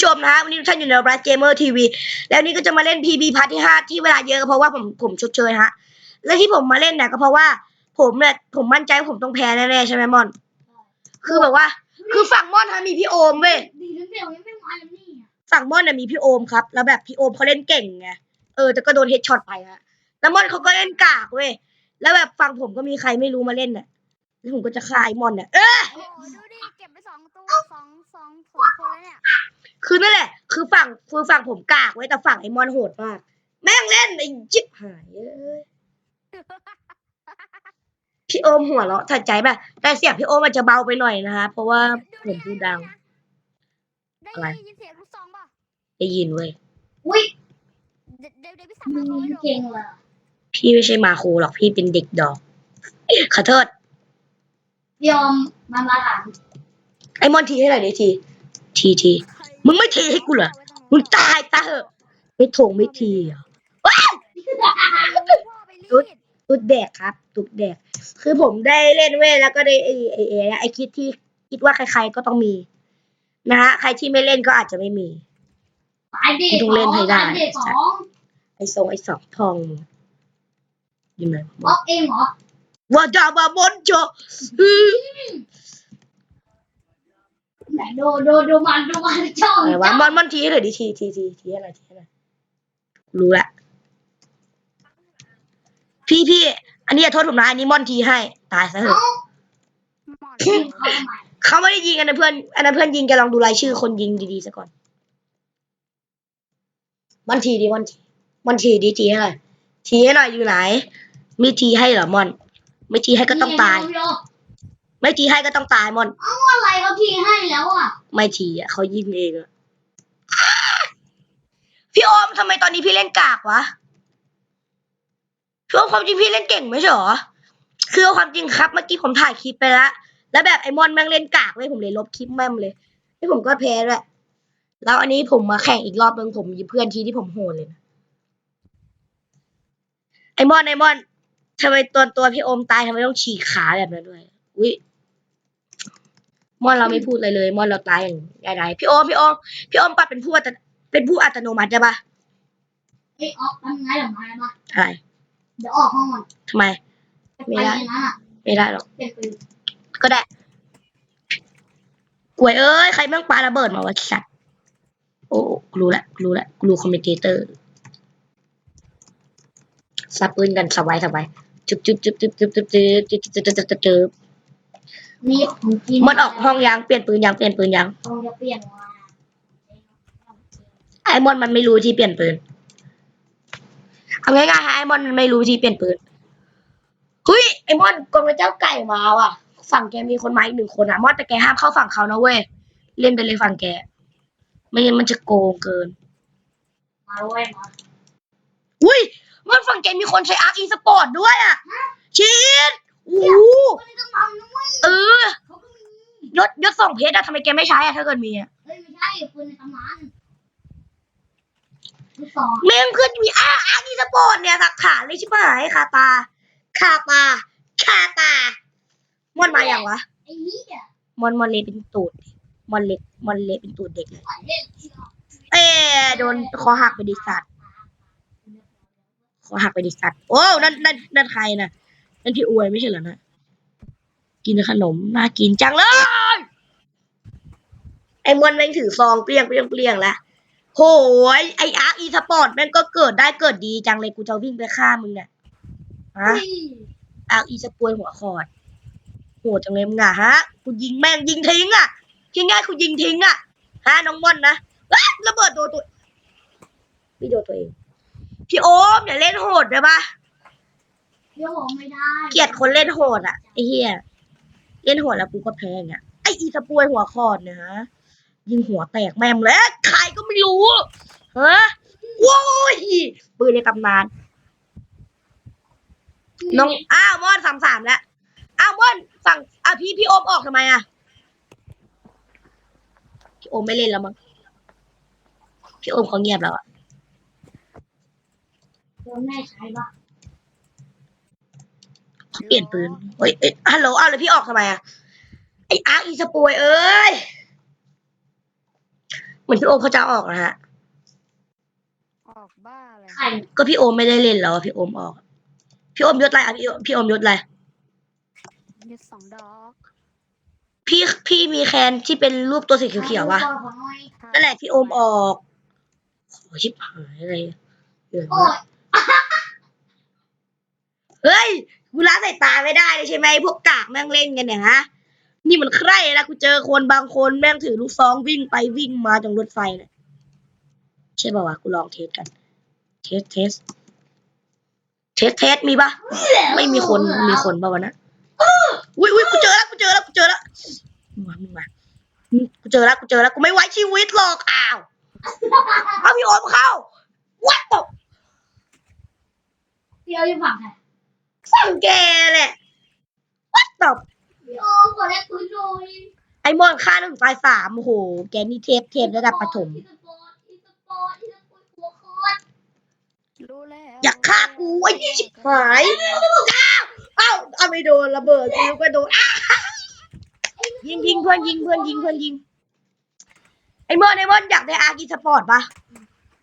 ผู้ชมนะฮะวันนี้ทุกท่านอยู่ในรัสเกมเมอร์ทีวีแล้วนี่ก็จะมาเล่น PB พาร์ทที่ห้าที่เวลาเยอะเพราะว่าผมผมชดเชยฮะ และที่ผมมาเล่นเนี่ยก็เพราะว่า ผมเนี่ยผมมั่นใจว่าผมต้องแพ้แน่ๆใช่ไหมมอน คือแบบว่า คือฝั่งมอนฮะมีพี่โอมเว้ยดีนะเบลยังไม่มาเลยนี่ฝั่งมอนเนี่ยมีพี่โอมครับ แล้วแบบพี่โอมเขาเล่นเก่งไงเออแต่ก็โดนเฮดช็อตไปฮะแล้วมอนเขาก็เล่นกากเว้ยแล้วแบบฝั่งผมก็มีใครไม่รู้มาเล่นน่ะแล้วผมก็จะฆ่าไอ้มอนเนี่ยเออโอ้โหดูดิเก็บไปสองตัวสองสองสองคนแล้วเนี่ย คือนั่นแหละ คือฝั่งคือฝั่งผมกากไว้ยแต่ฝั่งไอ้มอนโหดมาก แม่งเล่นไอ้จิบหายเอ้ยพี่โอมหัวเราะถัดใจแบบแต่เสียงพี่โอมอาจจะเบาไปหน่อยนะคะเพราะว่าผมพูดดังได้อะไรยินเสียงลูกซองป่ะได้ยินเว้ยอุ้ยเดี๋ยวเดี๋ยวเดี๋ยวพี่สับมึมางโชว์ให้ดูเก่งเลยอะพี่ไม่ใช่มาโคหรอกพี่เป็นเด็กดอกขอโทษยอมมามาถามไอ้มอนทีให้หน่อยดิที ทีที มึงไม่เทให้กูเหรอ มึงตายตาเหอะ ไม่ถงไม่ทีเหรอพ่อไปรีดตุดแดกครับ ตุดแดก คือผมได้เล่นเว้ยแล้วก็ได้ไอ้ไอ้ไอ้ไอ้คิดที่คิดว่าใครๆก็ต้องมี นะฮะ ใครที่ไม่เล่นก็อาจจะไม่มีตายเด็กต้องเล่นให้ได้ตายเด็กสองไอ้ทรงไอ้สองทองอยู่ไหนบล็อกเองเหรอว่าดาบาบอนโจ ไหนดูดูดูมันดูมันชอบอะไรวะมอนมอนทีให้หน่อยดิทีทีทีทีอะไรทีอะไรรู้ละ พี่พี่อันนี้อย่าโทษผมนะอันนี้มอนทีให้ ตายซะเถเอ้าอะหมอนยิงเขาทำไมเขาไม่ได้ยิงกันนะเพื่อน อันนั้นเพื่อนยิงแกลองดูรายชื่อคนยิงดีๆซะก่อน มอนทีดิมอนทีมอนทีดีทีให้หน่อยทีให้หน่อยอยู่ไหน มีทีให้เหรอมอน ไม่ทีให้ก็ต้องตายนี่ ไงไม่ทีให้ก็ต้องตายมอน เอาอะไรเขาทีให้แล้วอะ ไม่ทีอะเขายิงเองอะพี่โอมทำไมตอนนี้พี่เล่นกากวะพี่โอมความจริงพี่เล่นเก่งไม่ใช่เหรอ คือเอาความจริงครับเมื่อกี้ผมถ่ายคลิปไปแล้วแล้วแบบไอมอนแม่งเล่นกากเลยผมเลยลบคลิปแม่มเลยที่ผมก็แพ้ด้วย แล้วอันนี้ผมมาแข่งอีกรอบนึงผมมีเพื่อนทีที่ผมโหดเลยนะไอมอนไอมอนทำไมตัวตัวพี่โอมตายทำไมต้องฉีกขาแบบนั้นด้วย อุ้ย มอนเราไม่พูดอะไรเลย มอนเราตายอย่างไรพี่โอมพี่โอมพี่โอมปัดเป็นผู้อัตเป็นผู้อัตโนมัติใช่ปะเอ้ยออกทำไงเดี๋ยวมามาอะไร เดี๋ยวออกห้องมันทำไมไปในนั้นอะไม่ได้หรอกเป็นปืนก็ได้กวยเอ้ยใครแม่งปาระเบิดมาวะสัตว์โอ้กูรู้ละกูรู้ละกูรู้คอมเมนเตอร์ซับปืนกันสบายสบายจุ๊บจุ๊บจุ๊บจุ๊บจุ๊บจุ๊บจุ๊บจุ๊บจุ๊บ จุ๊บจุ๊บจุ๊บจุ๊บนี่ของกินมันออกห้องยางเปลี่ยนปืนยางเปลี่ยนปืนยางคงจะเปลี่ยนมาไอมอนมันไม่รู้ที่เปลี่ยนปืนเอาง่ายๆฮะไอมอนมันไม่รู้ที่เปลี่ยนปืนเฮ้ยไอมอนกองกระเจ้าไก่มาว่ะ ฝั่งแกมีคนมาอีกหนึ่งคนอะมอนแต่แกห้ามเข้าฝั่งเขานะเว้ยเล่นไปเลยฝั่งแก ไม่งั้นมันจะโกงเกินมาเว้ยมาอุ้ยมันฝั่งแกมีคนใช้อาร์คอีสปอร์ตด้วยอะชีด โอ้โหคนนี้ก็มัมด้วยเออเขาก็มียศยศสองเพชรอะทำไมแกไม่ใช้อะถ้าเกิดมีอะเอ้ยไม่ใช่ปืนในตำนานลูกสองแม่งเพื่อนมีอาร์อาร์คอีสปอร์ตเนี่ยหลักฐานเลยใช่ไหมคาตาคาตาคาตามอนมาอย่างวะไอ้นี่อะมอนมอนเลเป็นตูดมอนเล็กมอนเล็กเป็นตูดเด็กเลยปล่อยเล่นที่เราเอ๊โดนคอหักไปดิสัตว์คอหักไปดิสัตว์โอ้นั่นนั่นนั่นใครน่ะ นั่นพี่อวยไม่ใช่เหรอนะ กินขนมน่ากินจังเลย ไอ้มอนแม่งถือซองเปรี้ยงเปรี้ยงเปรี้ยงแล้วโหยไออาร์อีสปอร์ตแม่งก็เกิดได้เกิดดีจังเลยกูจะวิ่งไปฆ่ามึงเนี่ยฮะอาร์อีสปวยหัวคอดโหดจังเลยมึงอะฮะกูยิงแม่งยิงทิ้งอะยิงง่ายกูยิงทิ้งอะฮะน้องม่อนนะเอ้ยระเบิดโดนตัวพี่โดนตัวเองพี่โอมอย่าเล่นโหดได้ปะ เดี๋ยวผมไม่ได้เกลียดคนเล่นโหดอะไอ้เหี้ยเล่นโหดแล้วกูก็แพ้ไงไออีสปวยหัวคอดเนี่ยฮะยิงหัวแตกแม่มเลยใครก็ไม่รู้ฮะโว้ยปืนในตำนานน้องอ้าวมอนสามสามแล้วอ้าวมอนฝั่งอะพี่พี่โอมออกทำไมอะพี่โอมไม่เล่นแล้วมั้งพี่โอมเขาเงียบแล้วอะโดนแม่ใช้ปะ เขาเปลี่ยนปืนเฮ้ยเอ้ยฮัลโหลอ้าวแล้วพี่ออกทำไมอะไออาร์อีสปวยเอ้ยมือนพี่โอมเขาจะเอาออกนะฮะ ออกบ้าเลยไข่ก็พี่โอมไม่ได้เล่นแล้วอะพี่โอมออก พี่โอมยศอะไรอะพี่โอพี่โอมยศอะไร ยึดสองดอกพี่พี่มีแคนที่เป็นรูปตัวสีเขียวๆวะขอหน่อยนั่นแหละพี่โอมออกโอ้ชิบหายอะไรเหลือโอ้ยเฮ้ย กูละสายตาไม่ได้เลยใช่ไหมพวกกากแม่งเล่นกันเนี่ยฮะนี่มันใครนะกูเจอคนบางคนแม่งถือลูกซองวิ่งไปวิ่งมาตรงรถไฟเนี่ยใช่ป่าวะกูลองเทสกัน เทสเทสเทสเทสมีปะไม่มีคนมีคนป่าวะนะอุ้ยอุ้ยกูเจอแล้วกูเจอแล้วกูเจอแล้วมึงมามึงมากูเจอแล้วกูเจอแล้วกูไม่ไว้ชีวิตหรอกอ้าวเอาพี่โอมเข้าวัดตบเดียวอยู่ฝั่งไหน สั่งแกแหละวัดตบโอ้ขอแลกปืนหน่อยไอมอนค่าหนึ่งตายสามโอ้โห แกนี่เทปเทประดับปฐมอีสปอร์ตอีสปอร์ตอีสปอร์ตหัวโคตรรู้แล้วอยากฆ่ากูไอ้ยี่ชิบหายอ้าวเอาไม่โดนระเบิดกูก็โดนอ้ายิงยิงเพื่อนยิงเพื่อนยิงเพื่อนยิง ไอมอนไอมอนอยากได้อาร์กีสปอร์ตปะ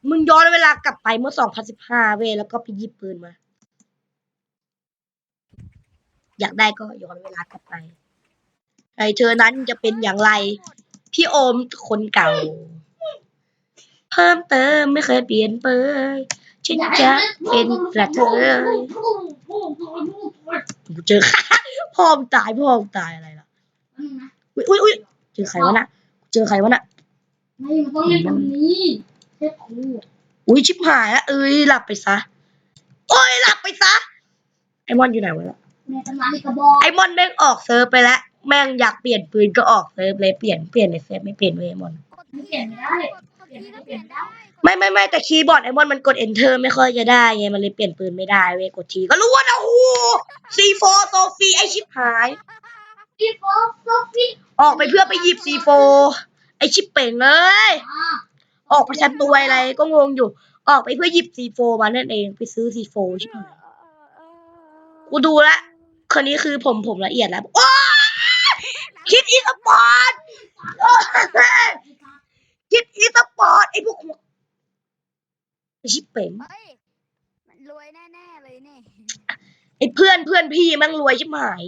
มึงย้อนเวลากลับไปเมื่อสองพันสิบห้าเว้ยแล้วก็ไปหยิบปืนมา อยากได้ก็ย้อนเวลากลับไปไอเธอนั้นจะเป็นอย่างไร พี่โอมคนเก่า เพิ่มเติมไม่เคยเปลี่ยนเปยฉันจะเป็นกระเทยกูเจอค่ะพ่อมงตายพ่อมงตายอะไรล่ะอืมนะอุ้ยอุ้ยอุ้ยเจอใครวะน่ะเจอใครวะน่ะไม่มันต้องเล่นแบบนี้เช็คคู่อุ้ยชิบหายแล้วเอ้ยหลับไปซะโอ้ยหลับไปซะไอมอนอยู่ไหนวะล่ะ ในตำนานอีกกระบอกไอมอนแม่งออกเซิร์ฟไปแล้ว แม่งอยากเปลี่ยนปืนก็ออกเซิร์ฟเลยเปลี่ยนเปลี่ยนในเซิร์ฟไม่เปลี่ยนเว้ยไอมอนกดทีก็เปลี่ยนได้กดทีก็เปลี่ยนได้ไม่ไม่ไม่แต่คีย์บอร์ดไอมอนมันกด enter ไม่ค่อยจะได้ไงมันเลยเปลี่ยนปืนไม่ได้เว้ยกดทีก็รู้ว่านะโอ้ซีโฟโซฟีไอชิบหายอีโฟโซฟี่ออกไปเพื่อไปหยิบซีโฟไอชิปเป่งเลย อ่าออกไปชันตัวอะไรก็งงอยู่ ออกไปเพื่อหยิบซีโฟมานั่นเองไปซื้อซีโฟใช่ไหมกูดูละ คนนี้คือผมผมละเอียดแล้วโอ้ยคิดอีสปอร์ตโอ้ยคิดอีสปอร์ตไอพวกหัวไอชิปเป่งเฮ้ยมันรวยแน่ๆเลยนี่ไอเพื่อนเพื่อนพี่แม่งรวยชิบหาย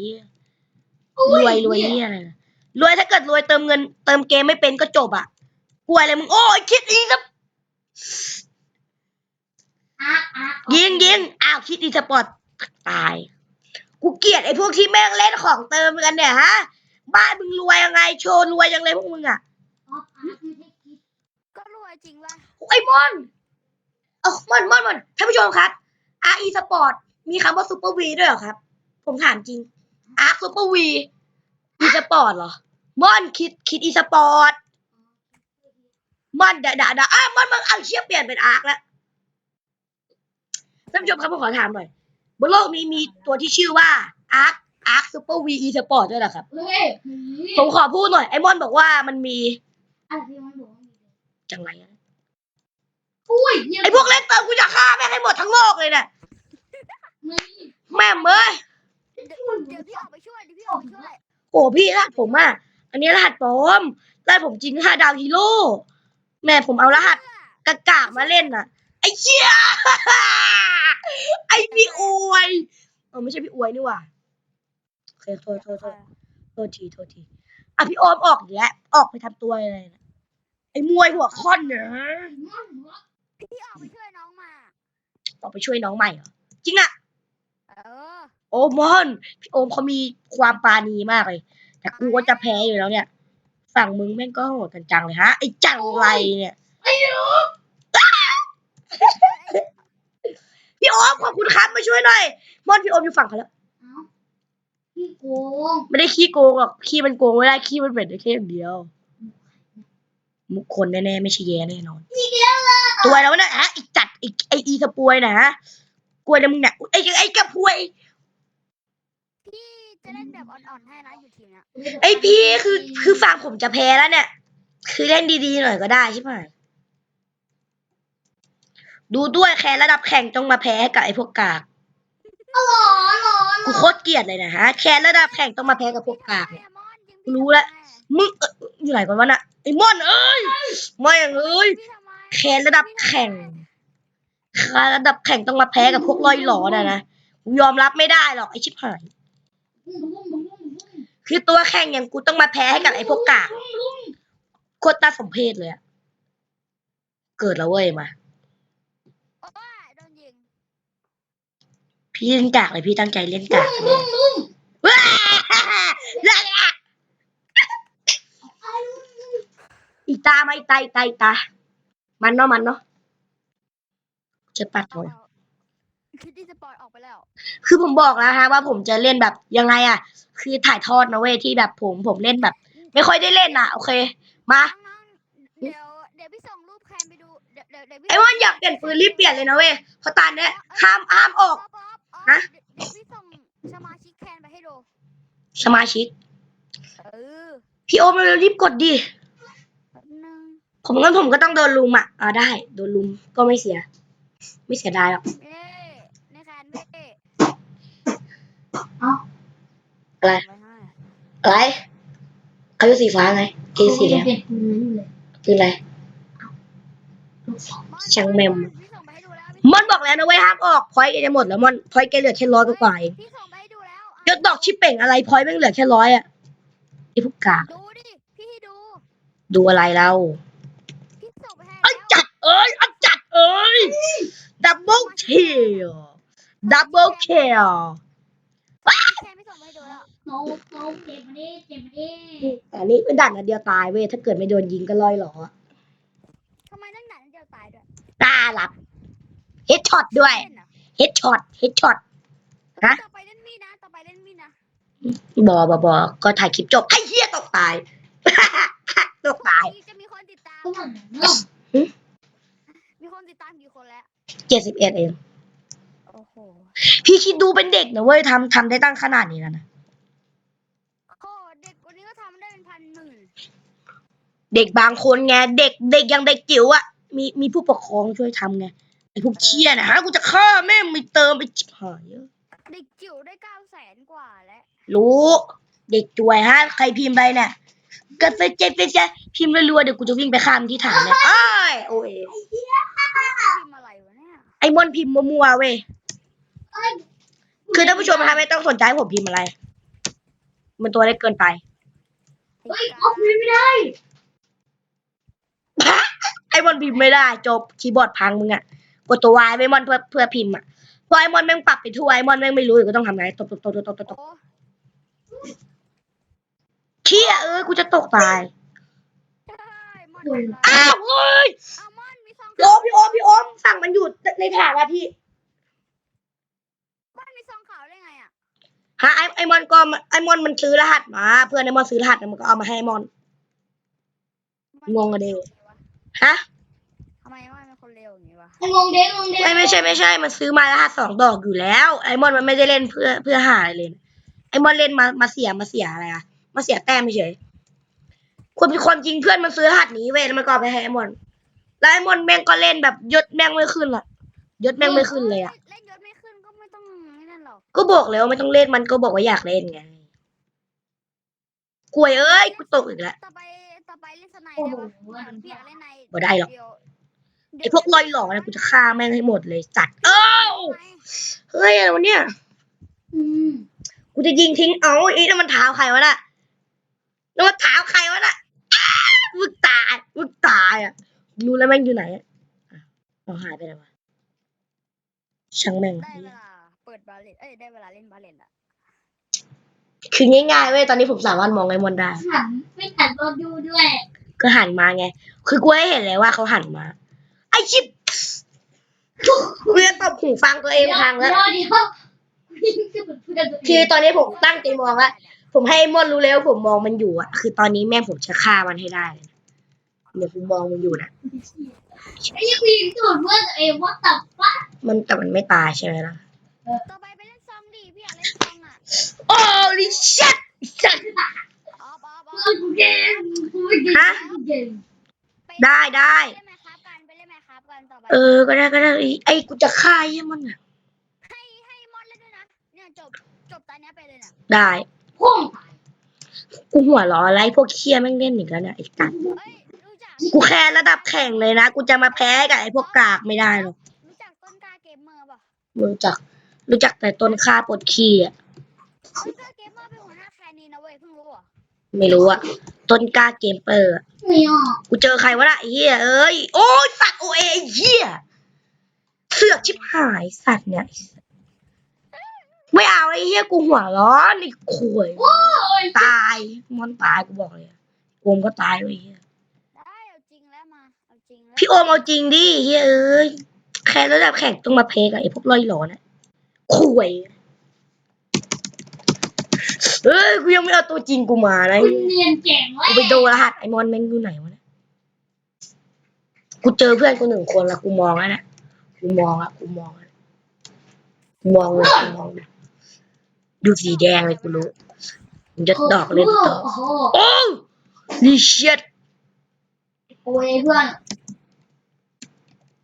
รวยรวยเนี่ยอะไรนะรวยถ้าเกิดรวยเติมเงิน เติมเกมไม่เป็นก็จบอะกลัวอะไรมึงโอ้ยคิดอีสอะอะยิงยิงอ้าวคิดอีสปอร์ตตาย กูเกลียดไอ้พวกที่แม่งเล่นของเติมกันเนี่ยฮะ บ้านมึงรวยยังไงโชว์รวยยังไงพวกมึงอะอ๋ออะไม่ใช่คิดก็รวยจริงว่ะไอ้มอนเออมอนมอนมอนท่านผู้ชมครับ RE Sport มีคำว่าซูเปอร์วีด้วยเหรอครับ ผมถามจริง อาร์คซูเปอร์วีอีสปอร์ตเหรอมอนคิดคิดอีสปอร์ตมอนด่าด่าด่าอ้ามอนมึงเอาเชี่ยเปลี่ยนเป็นอาร์คแล้วท่านผู้ชมครับผมขอถามหน่อย บนโลกนี้มีตัวที่ชื่อว่าอาร์คอาร์คซูเปอร์วีอีสปอร์ตด้วยเหรอครับ เฮ้ยนี่ผมขอพูดหน่อย ไอ้มอนบอกว่ามันมีอะไรที่มันบอกว่ามีจังไรอะอุ้ยเยี่ยมไอ้พวกเล่นเติมกูจะฆ่าแม่งให้หมดทั้งโลกเลยเนี่ยนี่แม่งเอ้ยเดี๋ยวเดี๋ยวพี่ออกไปช่วยเดี๋ยวพี่ออกไปช่วยโอ้พี่รหัสผมอะอันนี้รหัสปลอมรหัสผมจริงห้าดาวฮีโร่แม่ผมเอารหัสกากามาเล่นน่ะ ไอ้เชี่ยไอ้พี่อวยเออไม่ใช่พี่อวยนี่หว่าโอเคโทษโทษโทษโทษทีโทษทีอะพี่โอมออกอีกแล้วออกไปทำตัวอะไรนะไอ้มวยหัวค่อนเนี่ยพี่ออกไปช่วยน้องมาออกไปช่วยน้องใหม่เหรอจริงอะเออโอมอนพี่โอมเขามีความปราณีมากเลย แต่กูก็จะแพ้อยู่แล้วเนี่ย ฝั่งมึงแม่งก็โหดกันจังเลยฮะไอ้จังไรเนี่ย พี่โอมขอบคุณครับมาช่วยหน่อยมอนพี่โอมอยู่ฝั่งเขาแล้วเอ้าพี่โกงไม่ได้ขี้โกงหรอกขี้มันโกงไม่ได้ขี้มันเป็นได้แค่อย่างเดียว มุกคนแน่ๆไม่ใช่แย่แน่นอนตัวแล้วนะฮะไอ้จัดไอ้ไอ้อีสปวยนะฮะกล้วยนะมึงเนี่ยไอ้ไอ้กระพวย พี่จะเล่นแบบอ่อนๆให้นะอยู่ทีมเนี้ย ไอ้พี่คือคือฝั่งผมจะแพ้แล้วเนี่ย คือเล่นดีๆหน่อยก็ได้ใช่ไหม ดูด้วยแค่ระดับแข่งต้องมาแพ้กับไอ้พวกกากอ๋อหรอหรกูอโคตรเกลียดเลยนะฮะแค่ระดับแข่งต้องมาแพ้กับพวกกากเนี่ยมอนยิงรู้แล้ว มึงเอ่ออยู่ไหนกันวะน่ะไอ้มอนเอ้ยไม่งเอ้ยพี่ทำไมแคนระดับแข่งแคนระดับแข่งต้องมาแพ้กับพวกลอยหลอน่ะนะกูยอมรับไม่ได้หรอกไอ้ชิบหายบุ้มบุ้มบุ้มบุ้มบุ้มคือตัวแข่งอย่างกูต้องมาแพ้ให้กับไอ้พวกกากโคตรน่าสมเพชเลยอะเกิดแล้วเว้ยมา โอ้ยโดนยิง พี่เล่นกากเลยพี่ตั้งใจเล่นกากเลยบุ้มว้าลาลาอีตามาอีตาอีตาอีตา มันเนาะมันเนาะจะปัดเอาเลยเอาคิดที่สปอยออกไปแล้ว คือผมบอกแล้วฮะว่าผมจะเล่นแบบยังไงอะคือถ่ายทอดนะเว้ยที่แบบผมผมเล่นแบบ ไม่ค่อยได้เล่นอะโอเค มาน้องๆเดี๋ยวเดี๋ยวพี่ส่งรูปแคนไปดูเดี๋ยวเดี๋ยวเดี๋ยวพี่ไอ้วันอยากเปลี่ยนปืนรีบเปลี่ยนเลยนะเว้ยเพราะตอนเนี้ยห้ามห้ามออกป๊ป๊อปอ๋อ ฮะ เดี๋ยวพี่ส่งสมาชิกแคนไปให้ดู สมาชิก เออพี่โอมเร็วๆรีบกดดิ แป๊บนึงผมงั้นผมก็ต้องโดนลุมอะอ่าได้ โดนลุมก็ไม่เสีย ไม่เสียดายหรอก เอ้ในแคนเว้ยอะไรไว้ให้อะไรเขาอยู่สีฟ้าไงเกสีแดงเปลี่ยนปืนเลย คืออะไรมอนช่างแมมพี่ส่ มอนบอกแล้วนะเว้ยห้ามออกพอยต์แกจะหมดแล้วมอนพอยต์แกเหลือแค่ร้อยกว่าๆเองพี่ส่งไปให้ดูแล้วะยศดอกชิปเป่งอะไรพอยต์แม่งเหลือแค่ร้อยอะไอ้พวกกากดูดิ พี่ให้ดู ดูอะไรเราพี่ส่งไปให้เอ้ยแล้วจัดเอ้ยเอาจัดเอ้ยดับเบิลคิลดับเบิลคิลพี่แคนพี่ส่งไปให้ดูแล้วโนโนเจ็บมาดิเจ็บมาดิอันนี้เป็นด่านอันเดียวตายเว้ยถ้าเกิดไม่โดนยิงก็ลอยหลออะทำไมนั่งหนันเดียวตายด้วยตาหลับ เฮดช็อตด้วย เล่นเหรอเฮดช็อต เฮดช็อต ฮะ ต่อไปเล่นมีดนะต่อไปเล่นมีดนะบอบอบอก็ถ่ายคลิปจบไอ้เหี้ยตกตาย ตกตายจะมีคนติดตามก็เหมือนเนาะมีคนติดตามกี่คนแล้ว เจ็ดสิบเอ็ดเอง โอ้โหพี่คิดดูเป็นเด็กนะเว้ยทำทำได้ตั้งขนาดนี้แล้วนะโอ้เด็กคนนี้ก็ทำได้เป็นพันหมื่นเด็กบางคนไง เด็กเด็กยังเด็กจิ๋วอะมีมีผู้ปกครองช่วยทำไงไอ้ พวกเชี่ยนะฮะกูจะฆ่าแม่งไม่เติมไปชิบหายอะเด็กจิ๋วได้เก้าแสนกว่าแล้วรู้เด็กจวยฮะใครพิมพ์ไปเนี่ยก็เฟซเจเฟซเจพิมพ์รัวๆเดี๋ยวกูจะวิ่งไปข้ามที่ฐานเลยอ้ายโอ้ยพิมพ์อะไรวะเนี่ยไอ้มอนพิมพ์มัวๆเว้ยคือท่านผู้ชมฮะไม่ต้องสนใจผมพิมพ์อะไร มันตัวเล็กเกินไปเฮ้ยออกไม่ได้ไอ้มอนพิมพ์ไม่ได้ จบคีย์บอร์ดพังมึงอะ กดตัววายไว้มอนเพื่อเพื่อพิมพ์อะพอไอ้มอนแม่งปรับไปทั่วไอ้มอนแม่งไม่รู้อยู่ก็ต้องทำไงตบตบตบตบตบตบโอ้เชี่ยเอ้ยกูจะตกตายใช่มอนทำอะไรอ้าวเอ้ยอ้าวมอนมีซองโอมพี่โอมพี่โอมสั่งมันอยู่ในฐานนะพี่มอนมีซองขาวได้ไงอะฮะไอ้ไอ้มอนก็ไอ้มอนมันซื้อรหัสมาเพื่อนไอ้มอนซื้อรหัสแล้วมันก็เอามาให้ไอ้มอนงงอะดิฮะทำไมมอนเป็น คนเร็วอย่างนี้วะงงเด้งงเด้ไม่ไม่ใช่ไม่ใช่ มันซื้อมารหัสสองดอกอยู่แล้ว ไอ้มอนมันไม่ได้เล่นเพื่อเพื่อหาอะไรเลยนะไอ้มอนเล่นมามาเสียมาเสียอะไรอะมาเสียแต้มเฉยคนเป็นคนจริงเพื่อนมันซื้อรหัสนี้เว้ยแล้วมันก็เอาไปให้ไอ้มอน แล้วไอ้มอนแม่งก็เล่นแบบยศแม่งไม่ขึ้นอะยศแม่งไม่ขึ้นเลยอะเล่นยศไม่ขึ้นก็ไม่ต้องนี่นั่นหรอกก็บอกแล้วไม่ต้องเล่นมันก็บอกว่าอยากเล่นไงกลวยเอ้ยกูตกอีกแล้ว ต่อไปต่อไปเล่นสไนโอ้ได้โหปะพี่อยากเล่นในบ่ได้หรอก เยว ไอ้พวกลอยหลอกเนี่ยกูจะฆ่าแม่งให้หมดเลยจัด เอ้าเฮ้ยอะไรวะเนี่ยอืมกูจะยิงทิ้ง เอาไอ้นั่นมันเท้าใครวะน่ะนั่นมันเท้าใครวะน่ะอ้ามึงตายมึงตายอะรู้แล้วแม่งอยู่ไหนอะอะเอาหายไปไหนวะช่างแม่งได้เวลาเปิดบาเลตเอ้ยได้เวลาเล่นบาเลตละคือง่ายๆเว้ยตอนนี้ผมสามารถมองไอ้มอนได้หันไม่หันรถดูด้วย ก็หันมาไง คือกูให้เห็นเลยว่าเขาหันมาไอ้ ชิบกูจะตบหูฟังตัวเองพังแล้ว เดี๋ยวเดี๋ยววิ่งขึ้นเพื่อนตัวเองคือตอนนี้ผมตั้งใจมองว่าผมให้ไอ้มอนรู้แล้วาผมมองมันอยู่อะคือตอนนี้แม่ผมจะฆ่ามันให้ได้เลยนะเดี๋ยวผมมองมันอยู่นะไอ้ยังวิ่งตูดเพื่อนตัวเองว่าตับปะมันแต่มันไม่ตายใช่ไหมล่ะต่อไปไปเล่นซองดิพี่อยากเล่นซองอะโอ้ลิชัดชัดอ๋อปอปอเพื่อนกูเก่งกูเก่งฮะกูเก่งไปได้ได้ เออ ก็ได้ก็ได้ไอ้ไอ้กูจะฆ่าไอ้มันอะให้ให้มอนเล่นด้วยนะ เนี่ยจบจบตอนเนี้ยไปเลยเนี่ยได้พุ่งกูหัวเร้ออะไรพวกเคียแม่งเล่นอีกแล้วเนี่ยไอ้กัดเฮ้ยรู้จักกูแค่ระดับแข่งเลยนะ กูจะมาแพ้กับไอ้พวกกากไม่ได้หรอกรู้จักต้นกล้าเกมเมอร์ป่ะรู้จัก รู้จักแต่ต้นข้าปวดขี้อะ ต้นกล้าเก ไม่รู้อะต้นกล้าเกมเปอร์อะไม่ออกกูเจอใครวะน่ะไอ้เหี้ยเอ้ยโอ้ยสัตว์โอเอไอ้เหี้ยเสือกชิบหายสัตว์เนี่ย ไม่เอาไอ้เหี้ยกูหัวร้อนไอ้ข่วยโอ้ยตายมอนตายกูบอกเลยอะโอมก็ตายด้วยไอ้เหี้ยได้เอาจริงแล้วมาเอาจริงแล้วพี่โอมเอาจริงดิเฮ้ยเอ้ยแค่ระดับแข่งต้องมาเพลกับไอ้พวกลอยหลอนอะข่วย เอ้ยกูยังไม่เอาตัวจริงกูมานะคุณเรียนเก่งเว้กูยไปดูรหัสไอ้มอนแม่งอยู่ไหนวะเนี่ยกูเจอเพื่อนกูหนึ่งคนละกูมองแล้วนะกูมองอะกูมองอะกูมองเลยกูมองเลยดูสีแดงเลยกูรู้มันจะดอกเล่นต่อโอ้โหโอ้นี่เชียดโอ้ยเพื่อน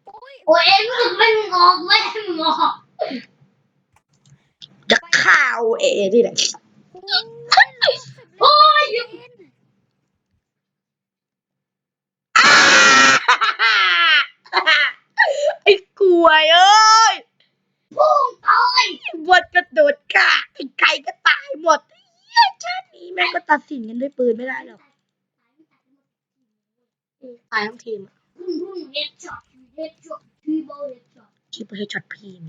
โอ้ยโอ้ยรู้สึกไม่งอกไม่งอกจะข่าวเอที่ไหน โอ้ยลูกสิบโอ้ยเล่นไอ้กลวยเอ้ยพุ่งตายบดกระโดดกะไอ้ไก่ก็ตายหมดเหี้ยชาตินี้แม่งก็ตัดสินกันด้วยปืนไม่ได้หรอกตายทั้งทีมอะพุ่งพุ่งเฮดช็อตเฮดช็อตทีโบเฮดช็อตคิดไปให้ช็อตพีม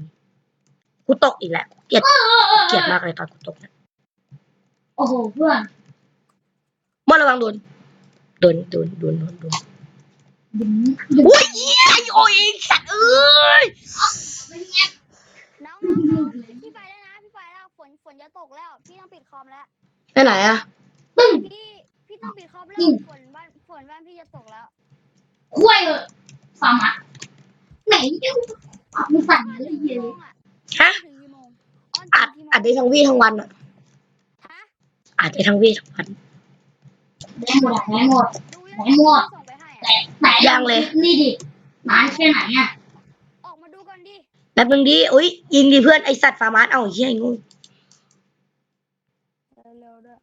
กูตกอีกแล้วเกลียดเกลียดมากเลยตอนกูตกเนะ โอ้โหเพื่อนมอระวังโดน โดน โดน โดน โดนโดนดึงดึงโอ้ยเหี้ยไอ้โอ้ยสัตว์เอ้ยเป็นเงี้ยน้องน้องน้องพี่ไปแล้วนะพี่ไปแล้วฝนฝนจะตกแล้ว พี่ต้องปิดคอมแล้วไปไหนอะตึ้ง พี่พี่ต้องปิดคอมแล้วอืม ฝนบ้านฝนบ้านพี่จะตกแล้วคุ้ยเลยฟาร์มะไหนยังมึงสั่งอะไรถึงเยกี่โมอะงอะฮะถึงกี่โมงออนอัดถึงกี่โมงอัดได้ทั้งวี่ทั้งวันอะฮะอัดได้ทั้งวี่ทั้งวันแดงหมดอะแดงหมดดูไหนหมดส่งไปให้อะแต่แต่นี่ดินานแค่ไหนอะออกมาดูก่อนดิแป๊บนึงดิอุ้ยยิงดิเพื่อนไอสัตว์ฟาร์มาสเอาไอ้เหี้ยไอ้งูเร็วๆด้วย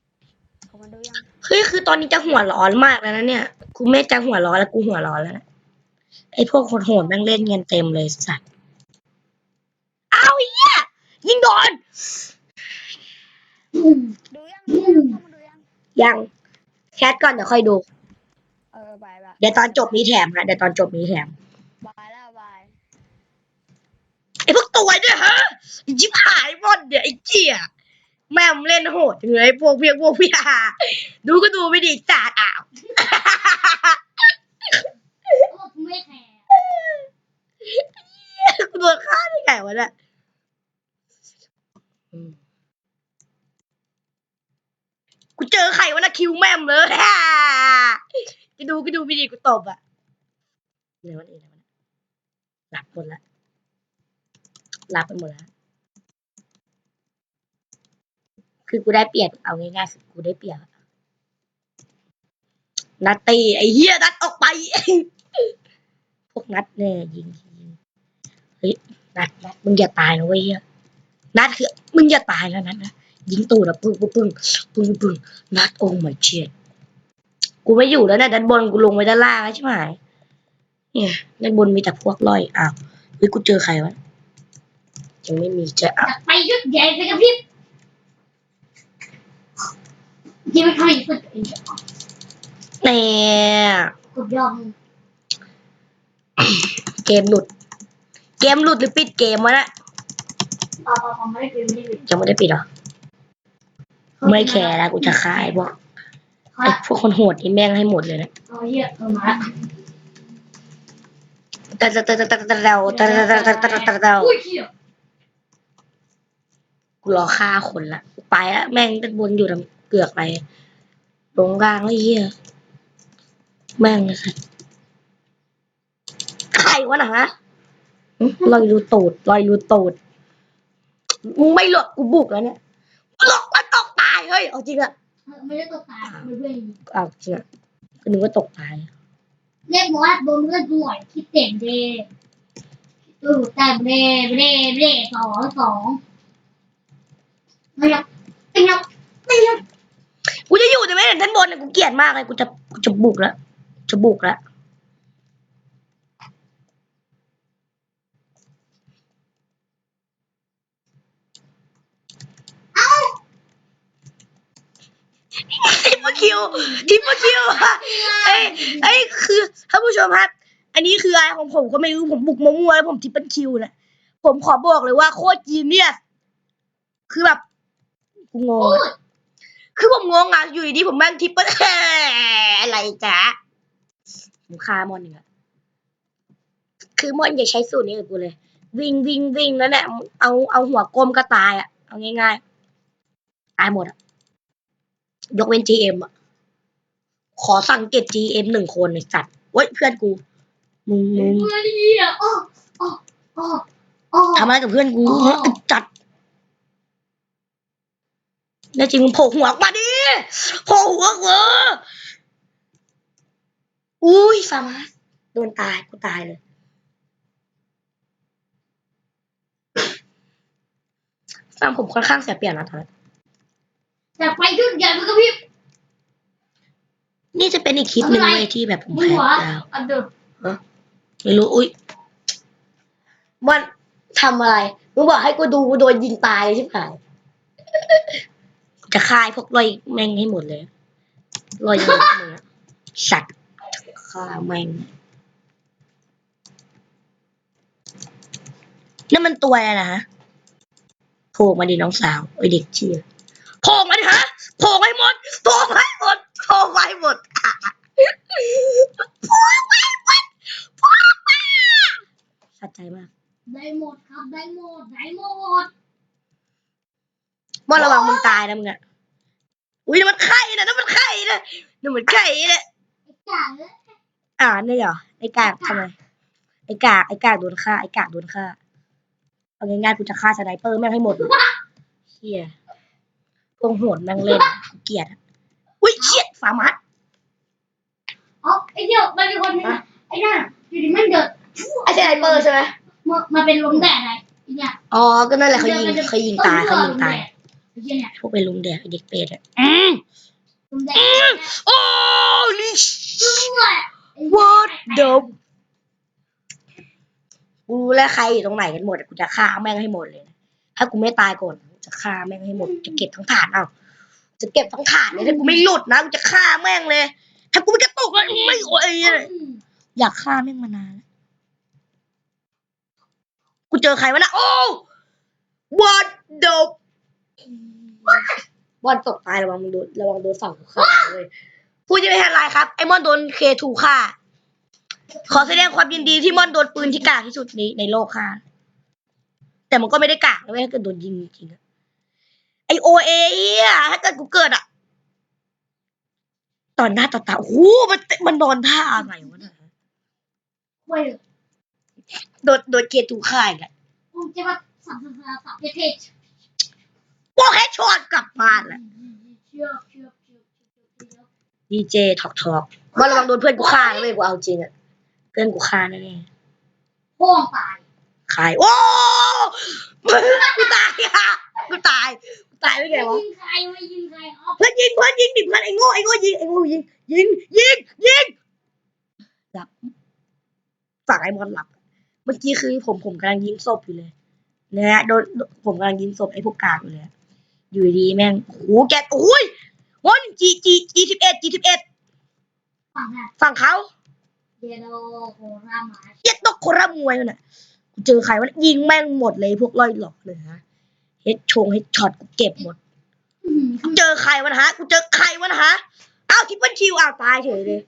ออกมาดูยังเฮ้ยคือตอนนี้จะหัวร้อนมากแล้วนะเนี่ยกูไม่จะหัวร้อนแล้วกูหัวร้อนแล้วนะไอพวกโหดๆแม่งเล่นเงินเต็มเลยสัตว์เอาไอ้เหี้ยยิงโดนอืมดู ยังอืดูมยังเข้ามาดูยังยังแคทก่อนเดี๋ยวค่อยดู เออไปละเดี๋ยวตอนจบมีแถมฮะเดี๋ยวตอนจบมีแถมบายแล้วบายไอพวกตัวเนี่ยฮะไอ้ชิบหายหมดเดี๋ยวไอ้เจี๊ยแม่งเล่นโหดจังเลยพวกเพียงพวกพี่อาดูก็ดูไม่ดีจัดอ้าวโอ้กูไม่แคร์กูโดนฆ่าได้ไงวะเนี่ยอืม กูเจอใครวะนะคิวแม่มเลยก็ดูก็ดูไม่ดีกูตบอะเดี๋ยววันนี้เดี๋ยววันนหลับหมดละหลับไปหมดล้วคือกูได้เปรียบเอาง่ายๆคือกูได้เปรียบอะนัดตีไอ้เหี้ยนัดออกไป พวกนัดเนี่ยยิงยิงเฮ้ยนัดนัดมึงอย่าตายนะเว้ยเหี้ยนัดคือมึงอย่าตายแล้วนัดนะ ยิงตูดอะปึ้งปึ้งปึ้งปึ้งปึ้งนัดโอ้ไม่เชียดกูไม่อยู่แล้วนะด้านบนกูลงไปด้านล่างแล้วใช่ไหมเนี่ยด้านบนมีแต่พวกลอยอ้าวเฮ้ยกูเจอใครวะยังไม่มีเจออ้าวจะไปยุดใหญ่ไปกับพริบยังไม่ทำอีกสุดอีกเนี่ยกดยอมเกมหลุด เกมหลุดหรือปิดเกมวะนะต่อต่อไม่ได้เป็นไม่ได้เป็นยังไม่ได้ปิดเหรอ ไม่แคร์แล้วกูจะฆ่าไอ้พวกเขาไอ้พวกคนโหดนี่แม่งให้หมดเลยนะเอาเหี้ยเอามาตะตะตะตะตะตะเดาตะตะตะตะตะตะเดาอุ้ยเหี้ยกูรอฆ่าคนละกูไปละแม่งด้านบนอยู่ทำเกือกไปลงกลางไอ้เหี้ยแม่งเลยค่ะใครวะนะฮะหึลอยรูตูดลอยรูตูดมึงไม่หลบกูบุกแล้วเนี่ยหลบมันตกตาย เฮ้ยเอาจริงอะไม่ได้ตกตายไม่ด้วยเอาจริงอะก็นึกว่าตกตายเรียกว่าโดนเลือดด้วยคิดเต็มเดตูแต่เบเบเบสองสองไม่ยกไม่ยกไม่ยกโกูจะอยู่แต่ไม่เห็นท่านบนเนี่ยกูเกลียดมากเลยกูจะกูจะบุกแล้วจะบุกแล้วทิป เปอร์คิวทิปเปอร์คิวไอ้ไอ้ยคือท่านผู้ชมครับ อันนี้คืออะไรของผมก็ไม่รู้ผมบุกมั่วๆแล้วผมทิปเปิลคิวนะผมขอบอกเลยว่าโคตรจีเนียสคือแบบกูงงอะคือผมงงอะอยู่ดีๆผมแม่งทิปเปิลอะไรจ๊ะผมฆ่ามอนหนึ่งอะคือมอนอย่าใช้สูตรนี้กับกูเลย วิ่งวิ่งวิ่งแล้วเนี่ยเอาเอาหัวกลมก็ตายอะเอาง่ายๆตายหมดอะ ยกเว้น GM อะ ขอสั่งเก็บ GM หนึ่งคนไอ้สัตว์เว้ยเพื่อนกู มึงมึงเมื่อนี้อะอ้ออ้ออ้ออ้อทำอะไรกับเพื่อนกูอ๋อฮะอึดจัดแน่จริงมึงโผล่หัวออกมาดิโผล่หัวเหรออุ้ยฟาร์มาสโดนตายกูตายเลยฟาร์มผมค่อนข้างเสียเปรียบนะตอนนั้น แต่ไปยุ่งใหญ่มันก็พี่นี่จะเป็นอีกคลิปหนึ่งอะไร เลยที่แบบผมมึงแพ้หัวดาวอันเดิมไม่รู้อุ้ยมันทำอะไร มึงบอกให้กูดูกูโดนยิงตายใช่ไหมจะฆ่าไอ้พวกลอยแม่งให้หมดเลยลอยยิงพวกมึงอะสัตว์ฆ่าแม่งนั่นมันตัวอะไรนะฮะโผล่มาดิน้องสาวไอเด็กเชี่ย โผล่มาดิฮะโผล่ไปหมดโผล่ไปหมดโผล่ไปหมดโผล่ไปหมดโผล่มาสะใจมากได้หมดครับได้หมดได้หมดมอนระวังมึงตายนะมึงอะอุ้ยนั่นมันไข่นะนั่นมันไข่นะนั่นมันไข่นะไอ้จ่าเลยอ่านี่เหรอไอ้กากทำไมไอ้กากไอ้กากโดนฆ่าไอ้กากโดนฆ่าเอาง่ายๆกูจะฆ่าสไนเปอร์แม่งให้หมดเฮีย พวกโหดแม่งเล่นกูเกลียดอะอุ้ยเชี่ยฟาร์มัสอ๋อไอ้เดียวมันเป็นคนนึงอะไอ้นั่นอะอยู่ดีมันเดินไอ้สไนเปอร์ใช่ไหมมันมันเป็นลมแดดอะไรไอ้เนี่ยอ๋อก็นั่นแหละเขายิงเขายิงตายเขายิงตายไอ้เหี้ยเนี่ยพวกเป็นลุงแดกไอ้เด็กเป็ดอะอืมลมแดดโอ้ลิด้วย What the กูรู้แล้วใครอยู่ตรงไหนกันหมดอะกูจะฆ่าแม่งให้หมดเลยนะถ้ากูไม่ตายก่อนกู จะฆ่าแม่งให้หมดจะเก็บทั้งถาดเอาจะเก็บทั้งถาดเลยถ้ากูไม่หลุดนะกูจะฆ่าแม่งเลย ถ้ากูไม่กระตุกแล้วไม่โอ้ยอยากฆ่าแม่งมานานล้วกูเจอใครวะนะโอ้ What the บอลตกตายระวังโดนระวังโดนฝั่งฆ่าเลยพูดจะไม่ทันไรครับไอ้มอนโดนเคทูฆ่าขอแสดงความยินดีที่มอนโดนปืนที่กากที่สุดในในโลกค่ะ แต่มันก็ไม่ได้กากนะเว้ยถ้าเกิดโดนยิงจริงอะ ไอโอเอะถ้าเกิดกูเกิดอะตอนหน้าต่อตาโอ้โหมันมันนอนท่าอะไรวะเนี่ยเว้ยโดนโดนเกตูฆ่าอีกอะผมจะมาสับสับสับสับเท่ๆโป้แค่ช็อตกลับบ้านแหละเชือกเชือกเชือกเชือกเชือกดีเจถอกถอกว่าระวังโดนเพื่อนกูฆ่านะเว้ยกูเอาจริงอะเพื่อนกูฆ่าแน่โป้งตายๆใครโอ้กูตายอะกูตายกู ตายไม่ไงวะยิงใครไม่ยิงใครอ๋อเพื่อนยิงเพื่อนยิงดิเพื่อนไอ้โง่ไอ้โง่ยิงไอ้โง่ยิงยิงยิงยิงหลับฝั่งไอ้มอนหลับ เมื่อกี้คือผมผมกำลังยิงศพอยู่เลยนะฮะโดนผมกำลังยิงศพไอ้พวกกากอยู่เลยอยู่ดีแม่งโอ้โหแกโอ้ยวันจีจีจีสิบเอ็ดจีสิบเอ็ดฝั่งน่ะฝั่งเขาเดโดโครามาเจ็ดตกคนละมวยน่ะกูเจอใครวะยิงแม่งหมดเลยพวกร้อยหลอกเลยฮะ เฮ็ดชงเฮ็ดช็อตกูเก็บหมดอื้อหือกูเจอใครวะนะฮะ กูเจอใครวะนะฮะอ้าวทิปเปิลคิวอ้าวตายเฉยเลย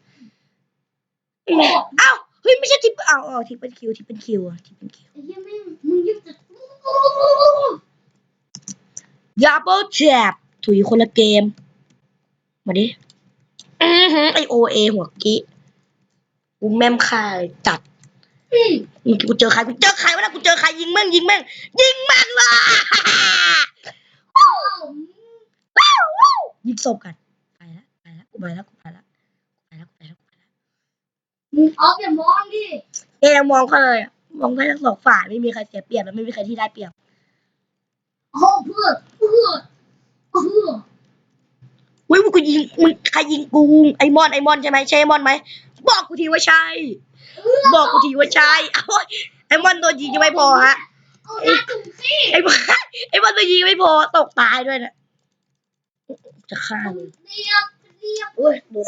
อ้าวเฮ้ยไม่ใช่ทิปอ้าวอ๋อทิปเปิลคิวทิปเปิลคิวอะทิปเปิลคิวไอ้เหี้ยไม่งมึงยิ่งจะยับเบิลแจ็บถุยคนละเกม มาดิอือหือไอโอเอหัวกี้กูแม่มค่าเลยจัดอืมเมื่อกี้กูเจอใครกูเจอใครวะนะกูเจอใครยิงแม่งยิงแม่งยิงแม่งเลย โอ้ ยิง ศพกันไปละไปละกูไปละกูไปละกูไปละกูไปละกูไปละมึงออฟอย่ามองดิเอะมองเขาเลยอะมองแค่ทั้งสองฝ่ายไม่มีใครเสียเปรียบและไม่มีใครที่ได้เปรียบโอ้เพื่อนเพื่อนเพื่อนเว้ยมึงกูยิงมึงใครยิงกูไอมอนไอมอนใช่ไหมใช่ไอมอนไหมบอกกูทีว่าใช่ บอกกูทีว่าใช่เอาไอมอนโดนยิงยังไม่พอฮะเอาหน้าจุ่มสิไอ้บอลไอ้บอลตัวยิงไม่พอตกตายด้วยนะ จะฆ่ามึงเรียบเรียบโอ้ยโดน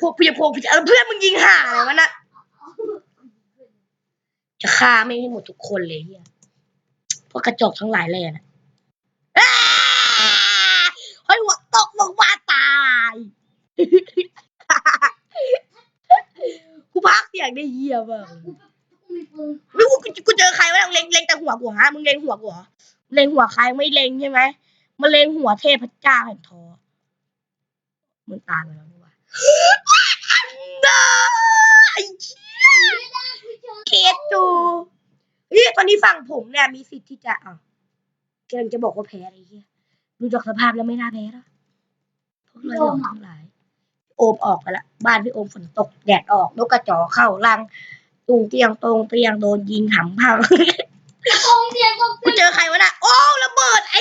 พวกเพียพวกเพียเออเพื่อนมึงยิงห่าอะไรวะน่ะจะฆ่าไม่งให้หมดทุกคนเลยเฮียพวกกระจอกทั้งหลายเลยนะอ้าเฮ้ยหัวตกลงมาตายกูพักเสียงได้เยี่ยมากกูกูมีปืนไม่กูกูเจอใครวะเล็งเล็งแต่หัวกูฮะมึงเล็งหัวกูเหรอเล็งหัวใครไม่เล็งใช่ไหม มาเล็งหัวเทพเจ้าแห่งทอมึงตายไปแล้วนี่หว่าอันน่าไอ้เชี่ยเคสจูเฮ้ยตอนนี้ฝั่งผมเนี่ยมีสิทธิ์ที่จะอะกำลังจะบอกว่าแพ้อะไรเงี้ยดูจากสภาพแล้วไม่น่าแพ้หรอกพวกเราทั้งหลาย โอมออกไปละบ้านพี่โอมฝนตกแดดออกนกกระจอกเข้ารังตุงเตียงตรงเตียงโดนยิงหำพัง ตรงเดียวตรงกูเจอใครวะน่ะโอ้ระเบิดไอ้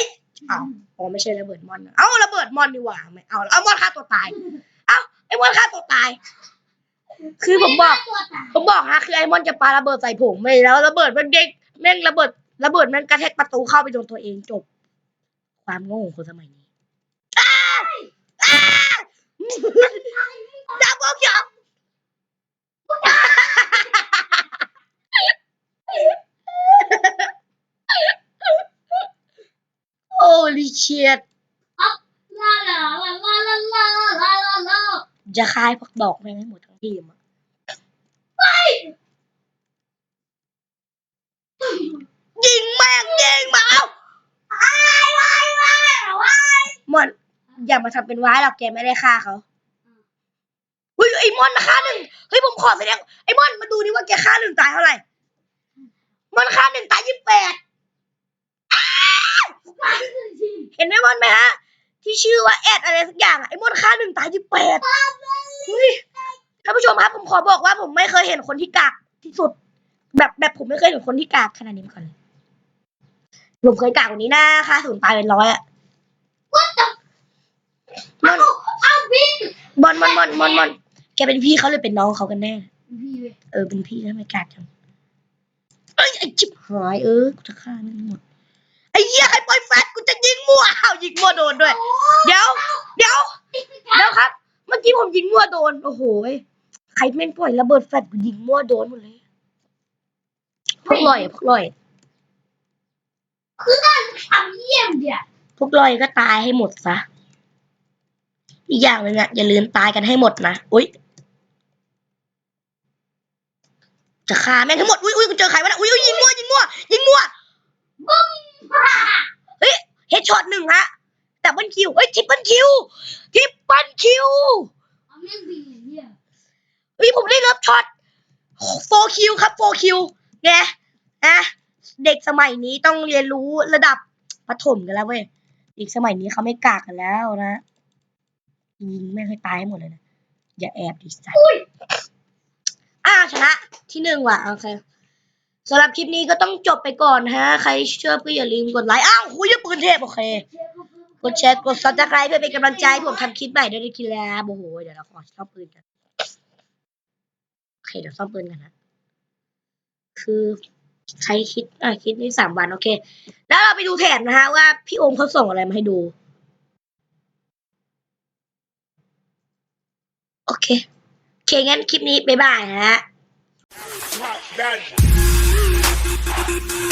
อ้าวอ๋อไม่ใช่ระเบิดมอนนะเอ้าระเบิดมอนดีกว่าไม่เอาเอามอนฆ่าตัวตาย เอ้าไอ้มอนฆ่าตัวตาย คือผมบอกตัวตายผมบอกฮะคือไอ้มอนจะปาระเบิดใส่ผมไม่แล้วระเบิดมันเด็กแม่งระเบิด ระเบิดมันกระแทกประตูเข้าไปโดนตัวเองจบ ความโง่ของคนสมัยนี้อ้าวอ้าวดับเบิลคิวโอ้ลิ เชียดลาลาลาลาลาลาลาลาลาจะคายผักดอกแม่งให้หมดทั้งทีมอะยิงแม่งยิงมาเอาว้ายว้ายว้ายว้ายมอนอย่ามาทำเป็นว้ายหรอกแกไม่ได้ฆ่าเขาเฮ้ยไอ้มอนฆ่าหนึ่งเฮ้ยผมขอแสดงไอ้มอนมาดูดิว่าแกฆ่าหนึ่งตายเท่าไหร่มอนฆ่าหนึ่งตายยี่สิบแปด เห็นไหมมอนไหมฮะ ที่ชื่อว่าแอดอะไรสักอย่างอะไอ้มอนฆ่าหนึ่งตายยี่สิบแปดเฮ้ยท่านผู้ชมครับผมขอบอกว่าผมไม่เคยเห็นคนที่กากที่สุด แบบแบบผมไม่เคยเห็นคนที่กากขนาดนี้มาก่อนเลยผมเคยกากกว่านี้นะค่าศูนย์ตายเป็นร้อยอะว่าแต่มอนเอาบินมอนมอนมอนมอนมอนแกเป็นพี่เขาหรือเป็นน้องเขากันแน่พี่เว้ยเออเป็นพี่ทำไมกากจังเอ้ยไอ้จิบหายเออกูจะฆ่ามันหมดไอ้เหี้ยใครปล่อยแฟดกู จะยิงมั่วอ้าวยิงมั่วโดนด้วย เดี๋ยว เดี๋ยวเดี๋ยวครับ เมื่อกี้ผมยิงมั่วโดน โอ้โหยใครแม่งปล่อยระเบิดแฟดกูยิงมั่วโดนหมดเลยพวกลอยอะพวกลอยทำเยี่ยมเดียวพวกลอยก็ตายให้หมดซะ อีกอย่างหนึ่งอะอย่าลืมตายกันให้หมดนะ อุ้ยจะฆ่าแม่งให้หมด อุ้ยอุ้ยกูเจอใครวะนะอุ้ยอุ้ยยิงมั่วยิงมั่วยิงมั่ว เฮดช็อตหนึ่งฮะดับเบิลคิวเฮ้ยทริปเปิลคิวทริปเปิลคิวเอาแม่งบินอย่างเงี้ยเฮ้ยผมได้รับช็อตโฟคิวครับโฟคิวไงนะเด็กสมัยนี้ต้องเรียนรู้ระดับประถมกันแล้วเว้ยเด็กสมัยนี้เขาไม่กากกันแล้วนะยิงไม่งให้ตายให้หมดเลยนะอย่าแอบดิสัตว์อ้าวชนะที่หนึ่งว่ะโอเค สำหรับคลิปนี้ก็ต้องจบไปก่อนฮะ ใครชอบก็อย่าลืมกดไลค์ อ้าวคุยยปืนเทพโอเค กดแชร์ กดซับสไครป์เพื่อเป็นกำลังใจให้ผมทำคลิปใหม่ด้วยนะคิดแล้วโอ้โห เดี๋ยวเราขอซ่อมปืนกัน โอเค เดี๋ยวซ่อมปืนกันนะ คือใช้คิดอะคิดนี่สามวันโอเค แล้วเราไปดูแถบนะฮะว่าพี่โอมเขาส่งอะไรมาให้ดู โอเค โอเคงั้นคลิปนี้บ๊ายบายนะฮะ Not that. Thank you.